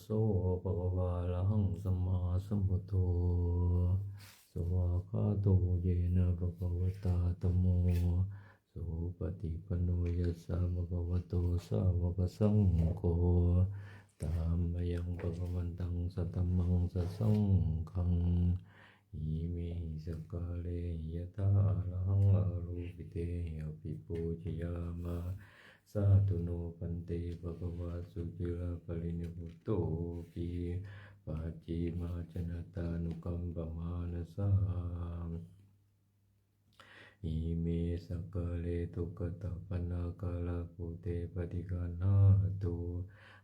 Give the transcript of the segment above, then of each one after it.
โสภะคะวะอะระหังสัมมาสัมพุทโธสวากขาโตเยนะภะคะวะตาธัมโมสุปฏิปโนยัสสะภะคะวะโตสาวกสังโฆตามมยังภะคะวันตังสัตมังสัสังฆังอิเมสกาเลยะตาอะระหังอรูปิเตอภิปูชยามะ สาธุโนปันเตภะคะวะสุจิลาปรินิพุตโตปีปาจิมาชนะตานุกัมปมานะสามอิเมสกกเลตุกตะปนากาลปุเตปฏิกานาตุ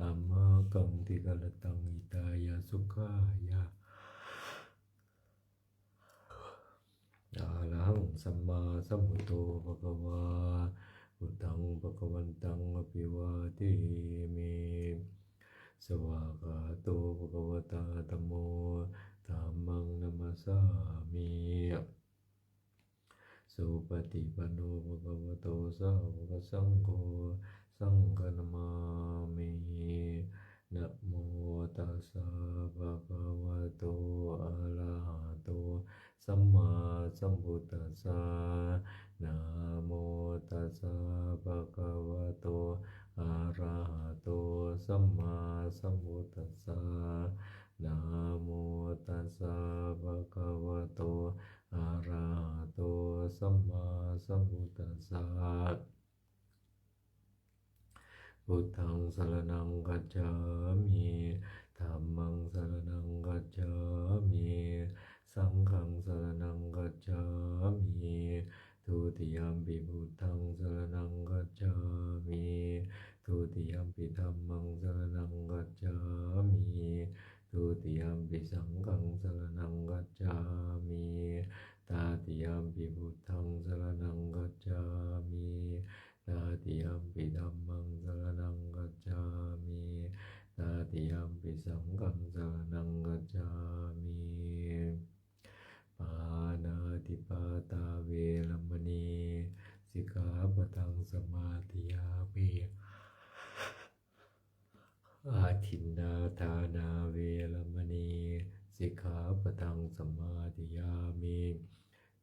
อามากังติกาลตังอิตายาสุขายาอะระหังสัมมาสัมพุทโธภะคะวา พุทธังภะคะวันตังอภิวาเทมิสวากาโตภะคะวตาธัมโมธัมมังนัมสสามิสุปฏิปันโนภะคะวะโตสาวกสังโฆสังฆนามามินะโมตัสสะภะคะวะโตอะระหะโตสัมมาสัมพุทธัสสะ นะโมตัสสะภะคะวะโตอะระหะโตสัมมาสัมพุทธัสสะนะโมตัสสะภะคะวะโตอะระหะโตสัมมาสัมพุทธัสสะพุทธังสรณังกัจฉามิธัมมังสรณังกัจฉามิ สังฆังสรณังกัจฉามิ ทุติยมปิพุทธังสรณังกัจฉามิทุติยมปิธัมมังสรณังกัจฉามิทุติยมปิสังฆังสรณังกัจฉามิตาติยมปิพุทธังสรณังกัจฉามิตาติยมปิธัมมังสรณังกัจฉามิตาติยมปิสังฆังสรณังกัจฉามิ ปานาติปาตาเวรมณีสิกขาปทังสมาธิยามิอาทินนาทานาเวรมณีสิกขาปทังสมาธิยามิ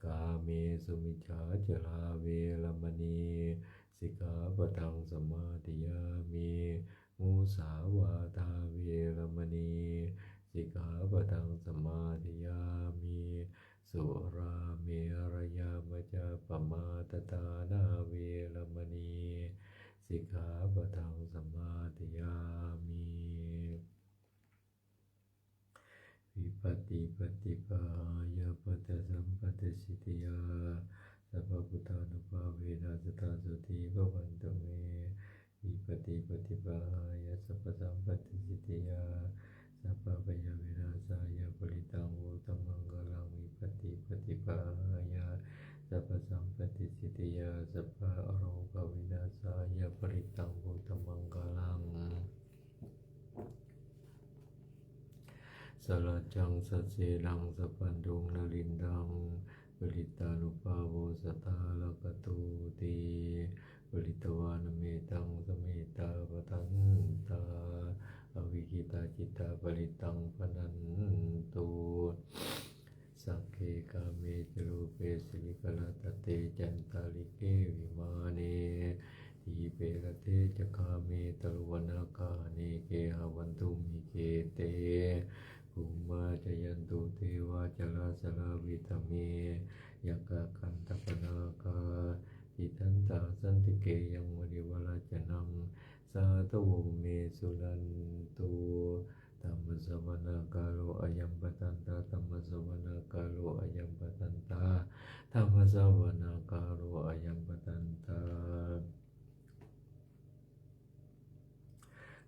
กาเมสุมิจฉาจลาเวรมณีสิกขาปทังสมาธิยามิมุสาวาทาเวรมณีสิกขาปทังสมาธิยามิ สุราเมรยามจาปมาตตานาเวรมณี สิกขาปทังสมาธิยามิวิปติปฏิปายาปตสัมปติสิทิยาสัพพุทานุภาเวนัสตาสุธีพวันตุเมวิปติปฏิปายาสัพพสัมปติสิทิยาสัพพะยาเวราสายาปริตังโวตมังกลังวิปติปฏิปายาสัพพสัมปติสิทธิยาสัพพะอโรกวินาสายาปริตังโวตมังกลัง สลจจังสัสเสลังสัพันดุงนลินดังปริตานุภาโวสตาลกตูตีปริตวานเมตังสเมตาปทันตาอวิกิตาจิตาปริตังพนันตุสักเคกาเมจรูเปสิลิกลาตเตจันตาลิเกวิมาเนทีเปรเตจคาเมตลวนาคาเนเกหวันตุมิเกเต ภุมาจยันตุเทวาจลาสลาวิตเมยักะคันตปนาคาอิทันตาสันติเกยังวริวลาจนังสาธุเมสุรันตุธรรมสวนาคาโลอายัมปตันตาธรรมสวนาคาโลอายัมปตันตาธรรมสวนาคาโลอายัมปตันตา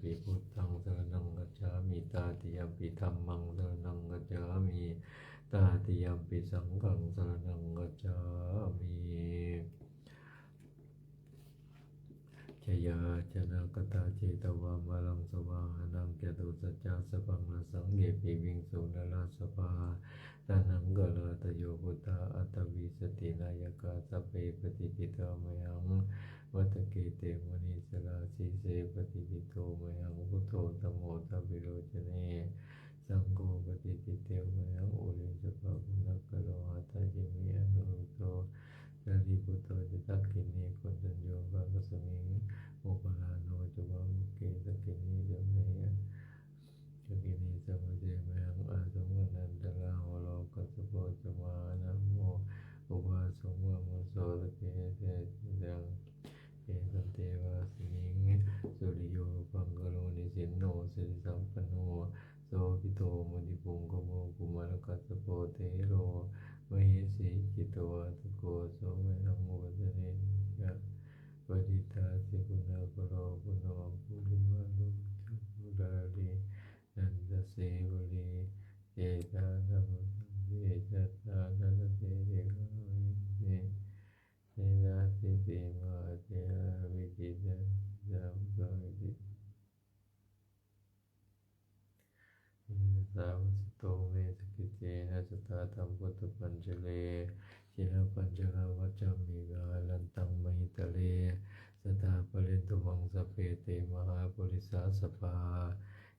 มิทุติยมปิสังฆังสรณังกัจฉามิตติยมปิพุทธังสรณังกัจฉามิตาติยมปิธัมมังสรณังกัจฉามิตาติยมปิสังฆังสรณังกัจฉามิชยาชนะกตาเจตวามาลังสวานังเกตุสัจจสปังนาสังเกปิวิงสุนลาสภาตานังกลาตโยพุทธาอัตวิสตินายกาส สุริโยปังกโรนิสินโนสิสัมปันโนโสภิโตมุติปุงกโมกุมารกัสสโป จเลชินปัญจลาวัจจามิกาลันตังมหิตะเลสตาปเรนตุมังสเพเตมหาปุริสาสปา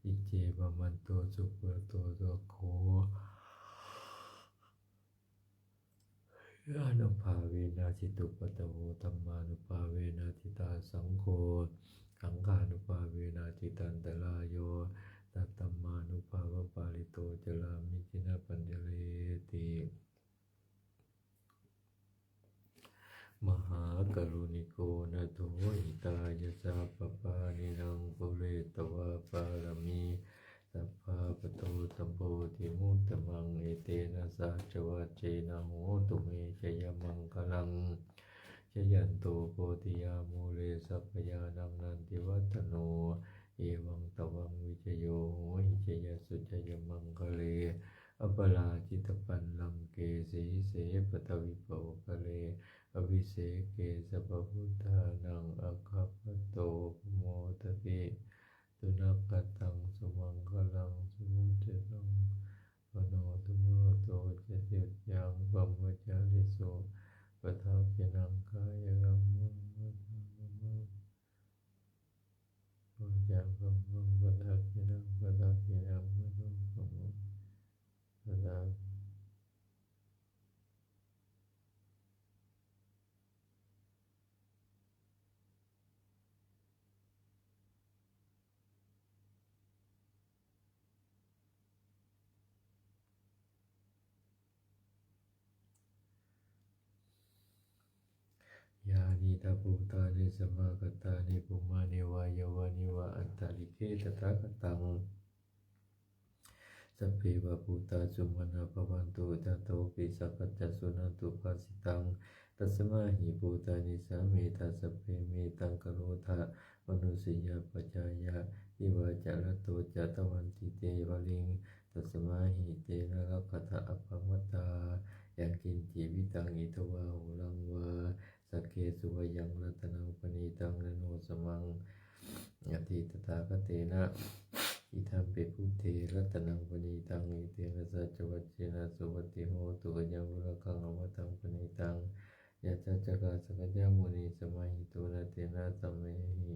อิเจปมันโตสุปโตโตโคอนุภาเวนาจิตุปตโวธรรมานุภาเวนาจิตาสังโฆขังฆานุภาเวนาจิตันตราโยตัตตมานุภาวะปาลิโตจลามิจินาปัญจเลติ มหากรุณิโกนะโทหิตายะสาปปานินังปุเรตวะปารมีสัพพาปโตสัมโพธิมุตตมังเอเตนะสาจวัจเจนะโหตุเมชยมังคลังชยันโตโพธิยามูเลสัพยานังนันติวัตโน เอวังตวังวิจโยโหหิจยสุจยมังคะเลอปลาจิตปันลังเกสีเสปตวิปวคะเล อภิเสกเกสปพุทธานังอคัปโตโมตติตุนักกตังสุมังคลังสุมุจตังปโนตุโมโตจะเสดยังปัมมจาริโสปทากินังกายกัมมังวัฏังมังปัญญาปัมมังปัฏฐากินังปัฏฐากินังปัฏฐังปัมมังปัฏฐา ยานิตาภูตานิสมากตานิปุมานิวายาวานิวาอันตาลิเกตตากตังสัพเพวะภูตาสุมนาณภวันตุตาโตปิสัพพจสุนันตุภาสิตังตัสมาหิภูตานิสามีทัสพเพเมตังกโรธามนุสิยาปจายาอิวาจารโตจตวันติเตวลิงตัสมาหิเตนะรักขะอัปปมัตตายังกินจีวิตังอิทวาหุลังวา สักเกสุวยังรัตนังปณีตังนโนสมังอธิตถาคเตนะอิทัมเปพุเทรัตนังปณีตังอิเตนะสัจวัจเจนะสุวัติโหตุกยังวุรคังอมตังปณีตังยะจัจกาสกยามุนีสมาหิโตนะเตนะสัมเมหิ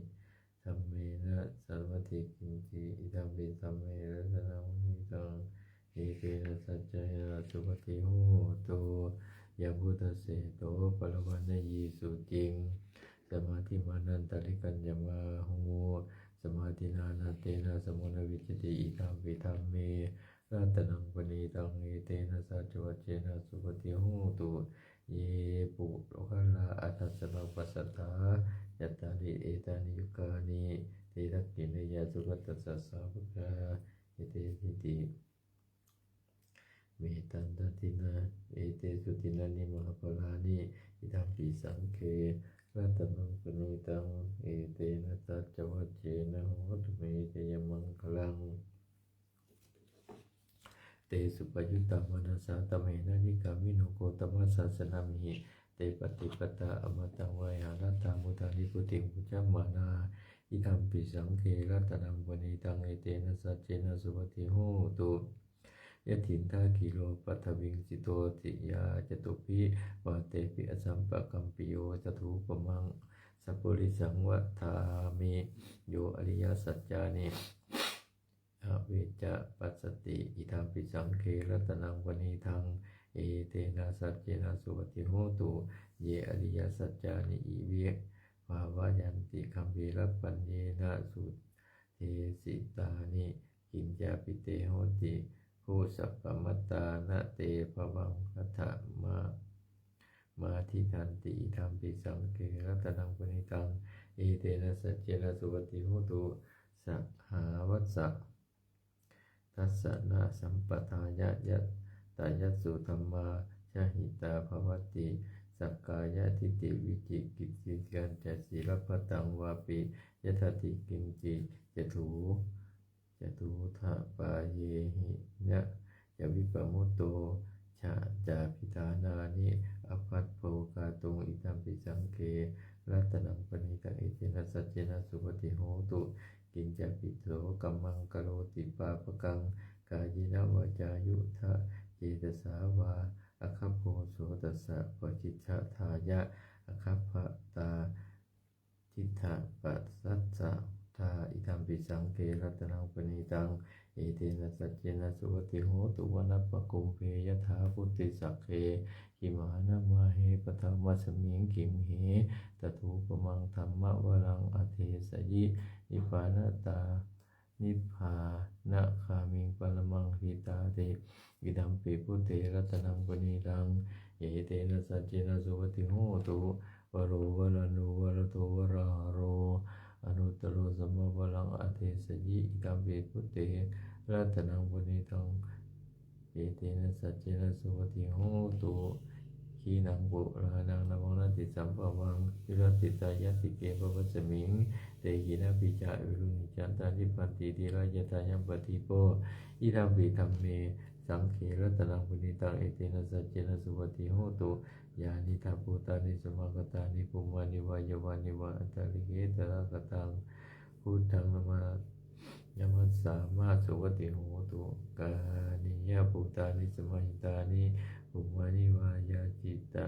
สัมเมนะสัมมติกินจิอิทัมเปสัมเมรัตนังปณีตังเอเตนะสัจจยนะสุวัติโหตุ ยาพุทธเสโตปรวันนยีสุจิง สมาธิมานันตริกัญญมาหูสมาธินานาเตนะสมุนวิจติอิทัมปิธรรมเมรัตนังปณีตังเอเตนะสัจวัจเจนะสุปฏิหูตุเยปุโลกาลาอัตสภปัสสตายัตตานิเอตานิยุกานิเตระกินยาสุกัตสสะสาภกาเอเตติติ เมตันตตินา เอเตสุตินานิมหาปลานิอิทัมปิสังเครัตนังปณิตัง เอเตนะสัจวัจเจนะโหตุเมจยมังคลัง เตสุปยุตตามนัสสาตเมนะนิกามิโนโกตมัสสะสนามิเตปฏิปตาอมตังวายหารัตามุตานิพุติงพุจจามานาอิทัมปิสังเครัตนังปณิตัง เอเตนะสัจเจนะสุปฏิโหตุ ยะถินทากิโลปัทวิงสิโตติยาจตุปิวาเตปิอสัมปะกัมปิโยจตุปมังสัพพุริสังวัฏามิโยอริยสัจจานิอเวจะปัสสติอิทัมปิสังเครัตนังวณีทังเอเตนะสัจเจนะสุปฏิโหตุเยอริยสัจจานิอิเวกภาวายันติคัมภีรปัญเยนะสุเทสิตานิกินจาปิเตโหติ ภูสัพพมัตตานะเตภวังคัตถะมามาทิทันติอิทัมปิสังเครัตนังวณีทังเอเตนะสัจเจนะสุปฏิโหตุสัหาวัสสะทัสสนะสัมปทายะยะตายัสุธรรมาชหิตาภวติสักกายะทิฏฐิวิจิกิจิกันจะศีลปตังวาปิยถติกิมจิจะถู จถูทะปาเยหิยะยวิปมุตโตชาจาพิธานานิอภัตโภกาตุงอิตัมปิสังเครัตนังปณิตังอิเจนะสัจเจนะสุปฏิโหตุกินจะปิโสกัมมังกโรติปาปกัง กายนวาจายุทะเจตสาวาอคัพโพโสตัสสะปจิตชะทายะอคัพพตาทิฏฐะปัสสัสสะ ทาอิทัมปิสังเกรัตนังปณิตังเอเตนะสัจเจนะสุวติโหตุวนัปปะกุมเพยถาพุติสักเคกิมานะมาเฮปทามัสมิงกิมเหตถูปมังธรรมะวรังอเทสยินิพานตา นิพพานะคามิงปรมังหิตาเตอิดัมปิพุเตรัตนังปณีรังเอเตนะสัจเจนะสุปฏิโหตุวโรวรนุวรโตวราโร อนุตตโรสัมมาวลังอเทสยิอิดัมปิพุเตรัตนังปณีตังเอเตนะสัจเจนะสุปฏิโหตุขีนังบุรานังนวังนติสัมภวังวิรติตายาติเกปวัสมิงเตหินะปิจาวิรุณิจันตานิปันติติรายตายังปฏิโปอิทัมปิธรรมเมสังเขรัตนังปุณิตังเอเตนะสัจเจนะสุปฏิโหตุ ยานิทาภูตานิสมากตานิปุมานิวายาวานิวาอันตาลิเกตระกตังพุทธังนมายมัสสามาสุปฏิโหตุกานิยาภูตานิสมาหิตานิปุมานิวายาจิตะ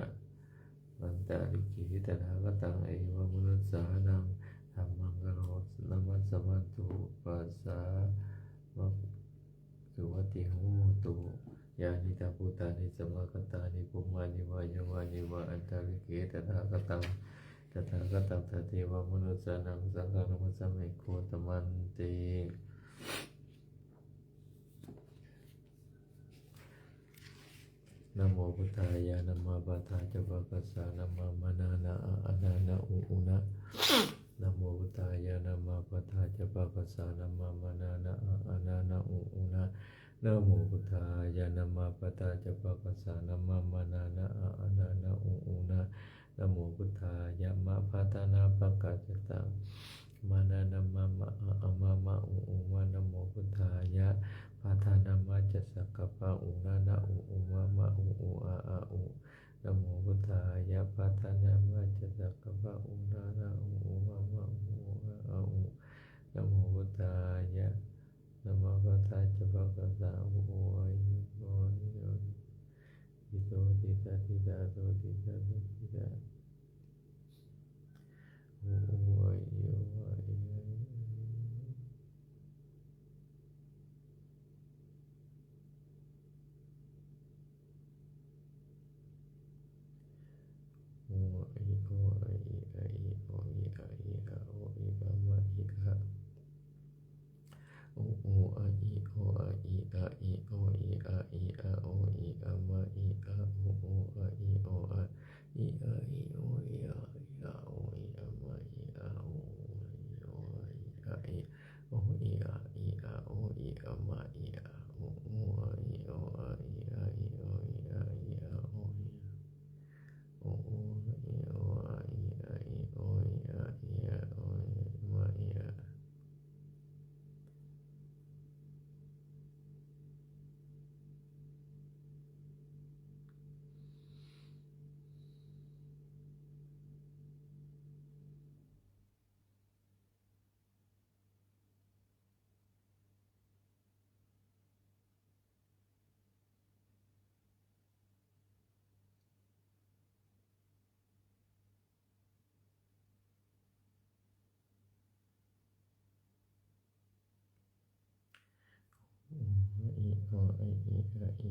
มันตาลิเกตระกตังเอวมนุสสานังธรรมังกโรนมัสสมันตุปัสสามะสุวติโหตุ ยานิตาภูตานิสมากตานิปุมานิวายาวานิวาอันตาริเกตถาคตังตถาคตังตเทวมนุสานังสังฆังมัสสะเมโคตมันตินะโมพุทธายะนมาปะทาจะปะกัสสะนมามานานะอะอะนานะอุอุนะนโมพุทธายะนมาปะทาจะปะกัสสะนมามานานะอะอะนานะอุอุนะ นะโมพุทธายะนะมาปะทาจะปะกัสสะนะมามานานะอะอะนานะอุอุนะนะโมพุทธายะมะปะทานาปะกะจตังมานานะมะมะอะมะมะอุอุมะนะโมพุทธายะปะทานามาจะสักกะปะอุนะนะอุอุมะมะอุอุอะอะอุนะโมพุทธายะปัตนามาจะสักกะปะอุนานะอุอุมะมะอุอุอะอะอุนะโมพุทธายะ นะมะปะทาจะปะกะสะอุอุอะยิโมนิโยติโตติตาติตาโตติตาโตติตาอุอุอะยิโอะยิโยโออิโออิอะโออิอะอิอะโออิอะมะอิอะโอโอะอิโออะอิอะอิโออิอะอิอะโออิอะมะอิอะโอโออะอิโออะอิอะอิโออิอะอิอะโออิอะมะอิอะโอโออะอิโออิอะอิอะโออิอะมะอิอะโอโออะอิโออะอิอะอิโออิอะอิอะโออิ โอโออิโออะอิอะอิ โออะอิอะ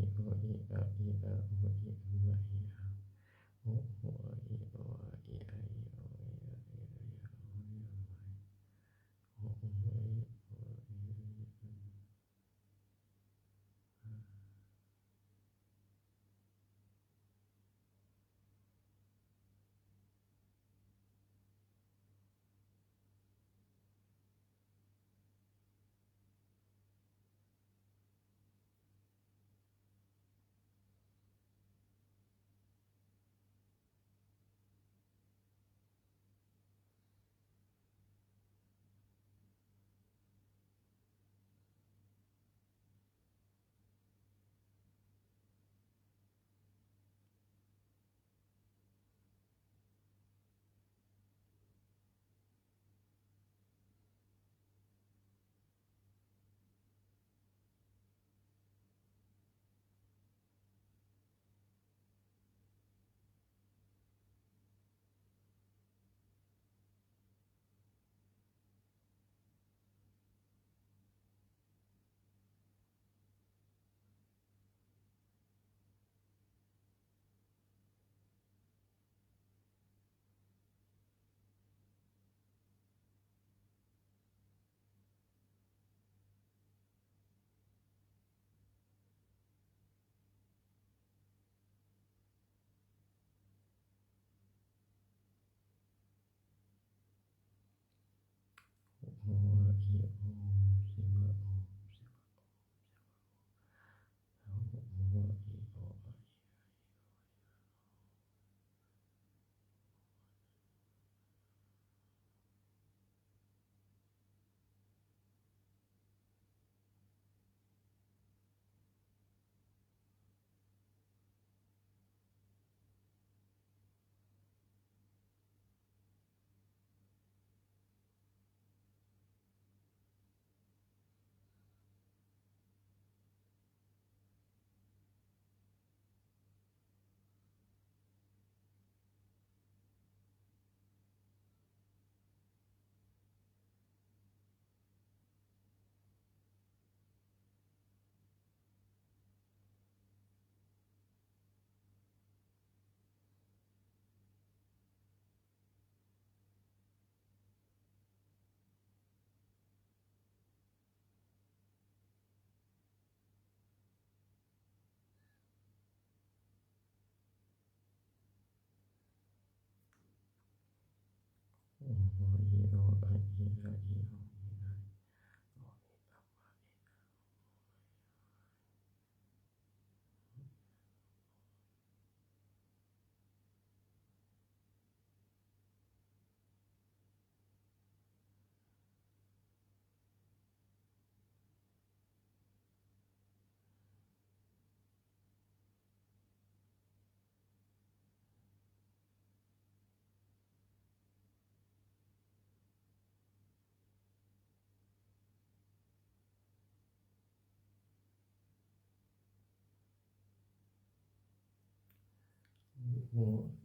โอ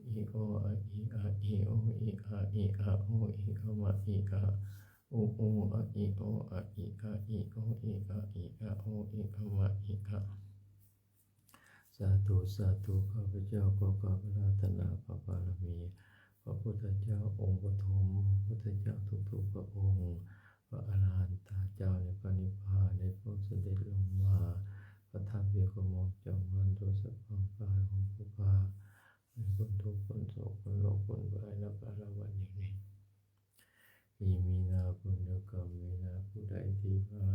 อิโออะอิอะอิโออิอะอิอะโออิอะมะอิอะโอโออะอิโออะอิอะอิโออิอะอิอะโออิอะมะอิอะสาธุสาธุข้าพเจ้าขอกราบอาราธนาพระบารมี พระพุทธเจ้าองค์ปฐมพระพุทธเจ้าทุกๆพระองค์ พระอรหันตาเจ้าในพระนิพพานในพระเสด็จลงมาประทับเบียกมองจอมวันโดยสพังกายของผู้พา คนทุกข์คนโศกคนโลกคนบายนับอารวันอย่างนี้มีมีนาบุญกรรมมีนาผู้ใดที่มา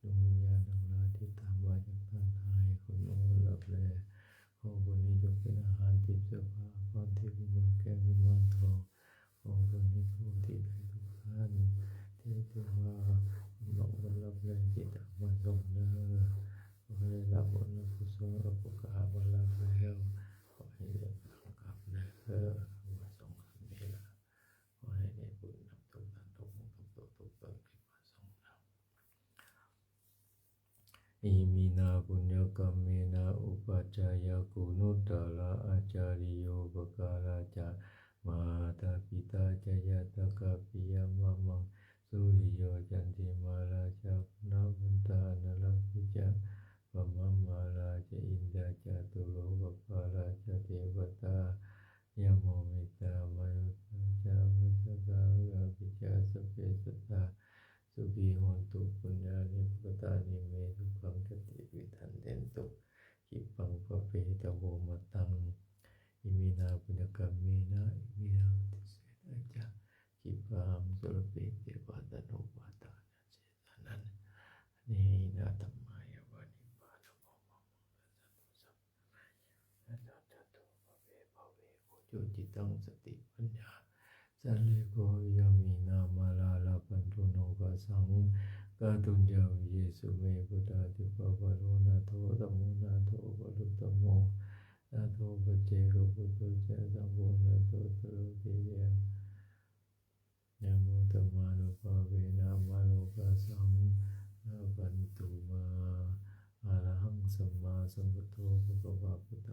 ดวงวิญญาณทั้งหลายที่ตามมาจากท่านหายคนโอ้หลับแลขอบุญนี้จงเป็นอาหารติดเสื้อผ้าพรที่วิมานแก้ววิมานทองขอบุญนี้ผู้ที่ได้ทุกท่านที่ที่มาหลงวันหลับแลที่ตามมาส่งเด้อ ขอให้รับบุญรับกุศลรับโอกาสวันละแล้วขอให้เดินทางกลับนะเออมาส่งครั้งนี้ละขอให้ได้บุญนำทุกท่านทุกมุขทุกตัวทุกตนที่มาส่งเราอิมินาบุญญกรรมเมนาอุปั จจายกุนุตตะละอาจาริโยปกาตาปิตาจยตกะปิยมะมังสุริโยจันติมาราชานาบุนตานาลพิจา ปม ญาธรรมายาวานิปานะโมมะโมตัสสะสัมมาสัมพุทธัสสะนะโตภะเวภะเวโก จุจิตังสติปัญญาสันเลโกยามีนามาลาลาปันตุโนกะสังกาตุญญาวิเยสุเมพุทธาติปะวะโรนาโทตมโมนาโทปะลุตโมนาโทปเจกพุทธเจสัมโพนาโทตโลติเยนะโมตัมมาโลภะเวนะมาโลภะสังนะปันตุมาอะระหังสัมมาสัมพุทโธภะคะวะพุท